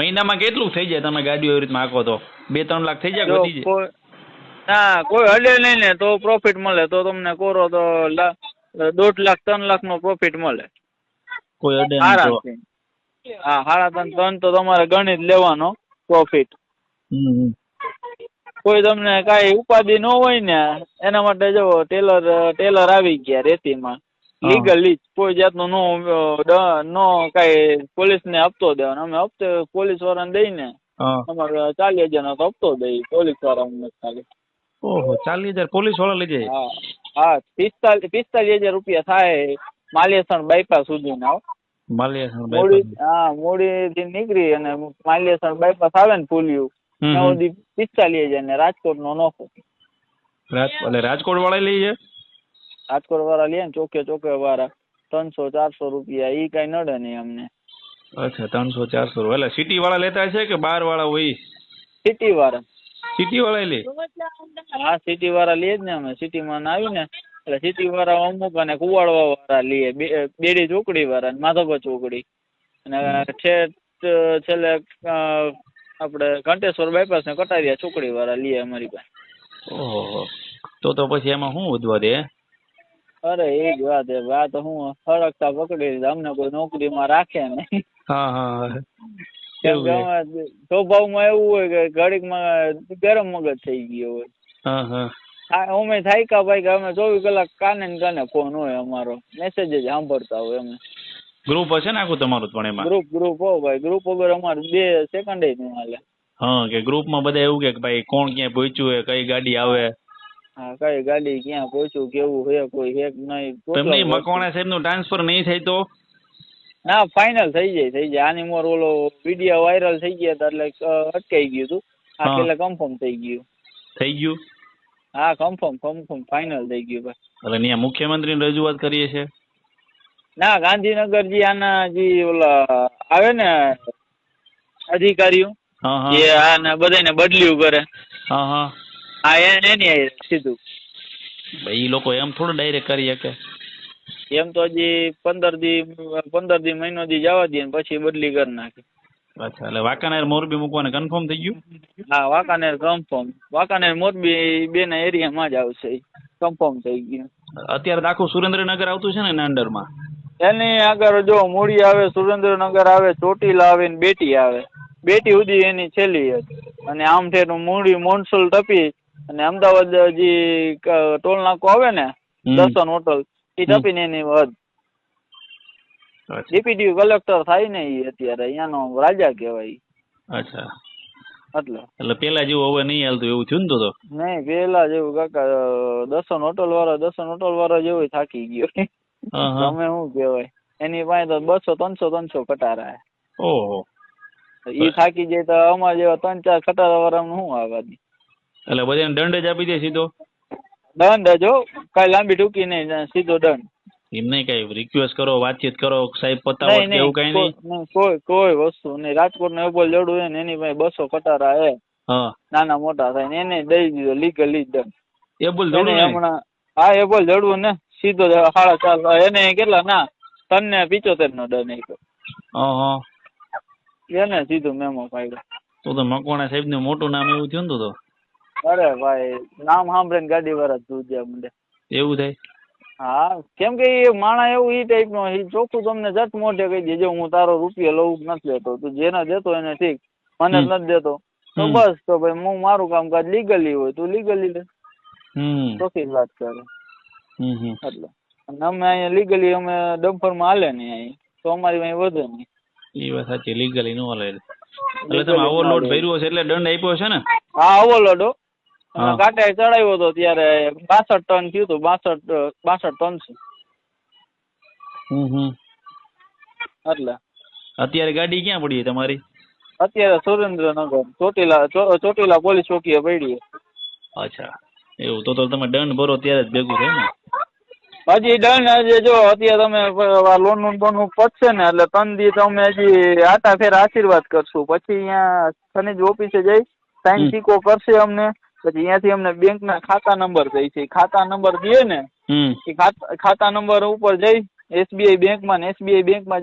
મહિનામાં કેટલું થઈ જાય? તમે ગાડીઓ એવી રીતે આખો તો? બે ત્રણ લાખ થઈ જાય વધી જાય? ના કોઈ હડે નહીં ને તો પ્રોફિટ મળે. તો તમને કોરો તો દોઢ લાખ ત્રણ લાખ નો પ્રોફિટ મળે. કોઈ અડે નહીં હા સાડા ત્રણ ત્રણ તો તમારે ગણિત લેવાનો પ્રોફિટ. કોઈ તમને કાંઈ ઉપાધિ ન હોય ને એના માટે જો ટેલર ટેલર આવી ગયા રેતીમાં. હા. લીગલી કોઈ જાતનું નો નો કાંઈ પોલીસને હપ્તો દેવાનો અમે હપ્તે પોલીસ વાળાને દઈને અમારે ચાલીસ હજારનો તો હપ્તો દઈ પોલીસ વાળાને ખાલી. ઓહો ચાલીસ હજાર પોલીસવાળા લઈ જાય હા. હા પિસ્તાલીસ પિસ્તાલીસ હજાર રૂપિયા થાય માલિયાસણ બાયપાસ સુધીના. હો. માલિયા મૂડી હા મૂડીથી નીકળી અને માલિયાસણ બાયપાસ આવે ને પુલિયું ત્યાં સુધી પિસ્તાલીસ હજાર ને રાજકોટ નો નફો રાજકોટ વાળા લઈ જાય? રાજકોટ વાળા લે ને ચોકે ચોકે વાળા ત્રણસો ચારસો રૂપિયા ઈ કઈ નડે નહીં અમને. અચ્છા ત્રણસો ચારસો એટલે સિટી વાળા લેતા છે કે બાર વાળા હોય સિટી વાળા સિટી વાળા લે? હા સિટી વાળા લે જ ને અમે. સિટીમાં આવી ને એટલે સિટી વાળા અમુક અને કુવાડવા વાળા લઈએ બેડી ચોકડી વાળા ને માધવપર ચોકડી. અને ઠેઠ છેલ્લે આપડે આપણે ઘંટેશ્વર બાયપાસ ને કટારીયા ચોકડી વાળા લઈએ અમારી પાસે. ઓહો. તો તો પછી એમાં શું વધવા દે? અરે એ જ વાત છે. આ તો હું સળગતા પકડી લીધા. અમને કોઈ નોકરીમાં રાખે નહીં. હા હા. એવું સ્વભાવમાં હોય કે ઘડીકમાં ગરમ મગજ થઈ ગયો હોય. હા અમે થાયકા ભાઈ કે અમે ચોવીસ કલાક કાને ને કાને ફોન હોય અમારો. મેસેજ જ સાંભળતા હોય અમે. ગ્રુપ હશે ને આખું તમારું પણ એમાં? ગ્રુપ ગ્રુપ હો ભાઈ. ગ્રુપ વગર અમારે બે સેકન્ડ જ નહીં હાલે. હા કે ગ્રુપમાં બધા એવું કે ભાઈ કોણ ક્યાં પહોંચ્યું હે કઈ ગાડી આવે? હા કઈ ગાડી ક્યાં પહોંચ્યું કેવું હે કોઈ કે નહીં તો એમ નહીં કેટલા મકવાણા સાહેબનું ટ્રાન્સફર નહીં થાય તો? ના ફાઇનલ થઈ જાય થઈ જાય. આની મોર ઓલો વીડિયો વાયરલ થઈ ગયા હતા એટલે અટકાઈ ગયું હતું. આ પેલા કન્ફર્મ થઈ ગયું. થઈ ગયું? હા કન્ફર્મ કન્ફર્મ ફાઇનલ થઈ ગયું ભાઈ. એટલે ત્યાં મુખ્યમંત્રીને રજૂઆત કરીએ છે? ના ગાંધીનગર જે આના જે ઓલા આવે ને અધિકારીઓ જે આને બધાને બદલ્યું કરે. હા હા. હા એની હારે સીધું. ભાઈ ઈ લોકો એમ થોડું ડાયરેક્ટ કરી શકે. એમ તો હજી પંદર દી પંદર દી મહિનો દી જવા દે ને પછી બદલી કરી નાખી. અચ્છા એટલે વાંકાનેર મોરબી મૂકવાને કન્ફર્મ થઈ ગયું? હા વાંકાનેર કન્ફર્મ વાંકાનેર મોરબી બેના એરિયામાં જ આવશે કન્ફર્મ થઈ ગયું. અત્યારે તો આખું સુરેન્દ્રનગર આવતું છે ને એના અંડરમાં? એની આગળ જો મૂડી આવે સુરેન્દ્રનગર આવે ચોટીલા આવે ને બેટી આવે. બેટી સુધી એની છેલ્લી હતી અને આમ ઠેર મૂડી મોનસુલ ટપી અને અમદાવાદ જે ટોલ નાકો આવે ને. દર્શન હોટલ એ ટપીને એની હદ. ડીપીટી કલેક્ટર થાય ને એ અત્યારે અહીંયાનો રાજા કહેવાય. અચ્છા. એટલે. એટલે પેલા જેવું હવે નહીં હાલતું એવું થયું ને તો નહીં પેલા જેવું કાકા દર્શન હોટલ વાળા દર્શન હોટલ વાળા જેવું થાકી ગયો. તમે શું કહેવાય. એની પાસે તો બસો ત્રણસો ત્રણસો કટારા ઓહો. એ થાકી જાય તો અમારા જેવા ત્રણ ચાર કટારા વાળા શું આવવા દે એટલે બધાને દંડ જ આપી દે સીધો? દંડ જો કાંઈ લાંબી ટૂંકી નહીં સીધો દંડ. એમ નહીં કઈ રિક્વેસ્ટ કરો વાતચીત કરો સાહેબ પતાવો એવું કઈ નહીં? કોઈ- કોઈ વસ્તુ નહીં. રાજકોટ ને એબોલ જડું હોય ને એની પાસે બસો કટારા હે. નાના મોટા થાય ને એને દઈ દીધો લીગલી દંડ. એ બોલ જડું હમણાં હા એબોલ જડવું ને સીધો સાડા ચાર એને કેટલા ના તને પિચોતેર નો દંડ આપ્યો. હા હા એને સીધું મેમો પાડ્યો. તો તો મકવાણા સાહેબનું મોટું નામ એવું થયું ને તો તો? અરે ભાઈ નામ સાંભળીને ગાડી વાળા તું જ્યાં મને. એવું થાય? હા કેમ કે એ માણા એવું ઈ ટાઈપ નો ચોખ્ખું તમને જટ મોઢે કહી દેજો હું તારો રૂપિયો લઉં કે નથી લેતો તું જેને દેતો એને ઠીક મને જ નથી દેતો. તો બસ તો ભાઈ હું મારું કામકાજ લીગલી હોય તું લીગલી લે. ચોખ્ખી વાત કરે. એટલે. અને અમે અહીંયા લીગલી અમે ડમ્પરમાં હાલે નહીં અહીં તો અમારી અહીં વધે નહીં. એ વાત સાચી લીગલી નો હાલે. એટલે તમે ઓવરલોડ ભર્યો છે એટલે દંડ આપ્યો છે ને? હા આવો લડો હા. અને કાંટે ચડાવ્યો હતો ત્યારે બાસઠ ટન થયું હતું બાસઠ બાસઠ ટન છે. હમ એટલે. અત્યારે ગાડી ક્યાં પડી તમારી? અત્યારે સુરેન્દ્રનગર ચોટીલા ચોટીલા પોલીસ ચોકીએ પડી અચ્છા એવું તો તો તમે દંડ ભરો ત્યારે જ ભેગું થાય ને? હજી દંડ હજી જો અત્યારે તમે લોનનું બોન પતશે ને એટલે ત્રણ દી તમે હજી આટા ફેર આશીર્વાદ કરશું. પછી અહીંયા ખનીજ ઓફિસે જઈ સાઈન હમ. કરશે અમને. પછી અહીંયાથી અમને બેંકના ખાતા નંબર દઈ છે. ખાતા નંબર દે ને એ ખાતા નંબર ઉપર જઈ એસબીઆઈ બેંકમાં ને એસબીઆઈ બેંકમાં જઈ